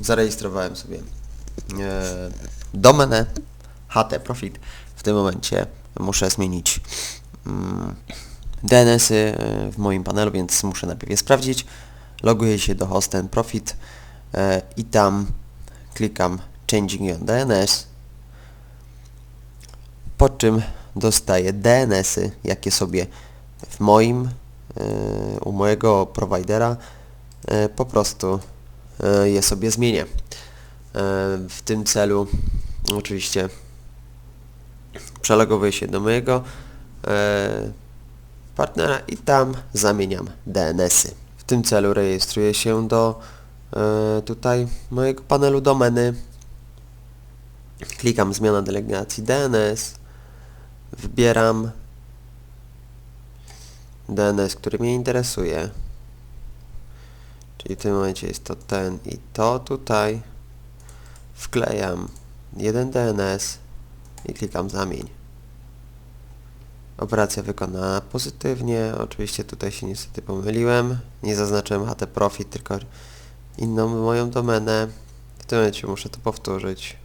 zarejestrowałem sobie e, domenę HT Profit. W tym momencie muszę zmienić mm, DNS-y e, w moim panelu, więc muszę najpierw je sprawdzić. Loguję się do Host and Profit e, i tam klikam Changing Your DNS, po czym dostaję DNS-y, jakie sobie w moim, e, u mojego prowajdera e, po prostu je sobie zmienię. E, W tym celu oczywiście przelogowuję się do mojego e, partnera i tam zamieniam DNS-y. W tym celu rejestruję się do e, tutaj mojego panelu domeny. Klikam zmiana delegacji DNS. Wybieram DNS, który mnie interesuje. Czyli w tym momencie jest to ten i to tutaj. Wklejam jeden DNS i klikam zamień. Operacja wykonana pozytywnie. Oczywiście tutaj się niestety pomyliłem. Nie zaznaczyłem HT Profit, tylko inną moją domenę. W tym momencie muszę to powtórzyć.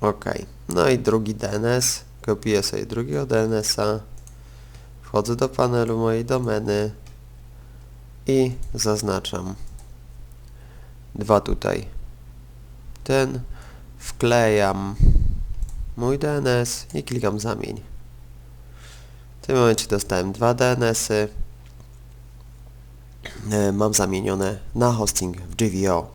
Ok. No i drugi DNS. Kopiuję sobie drugiego DNS-a. Wchodzę do panelu mojej domeny i zaznaczam dwa tutaj. Ten wklejam mój DNS i klikam zamień. W tym momencie dostałem dwa DNS-y. E, Mam zamienione na hosting w GVO.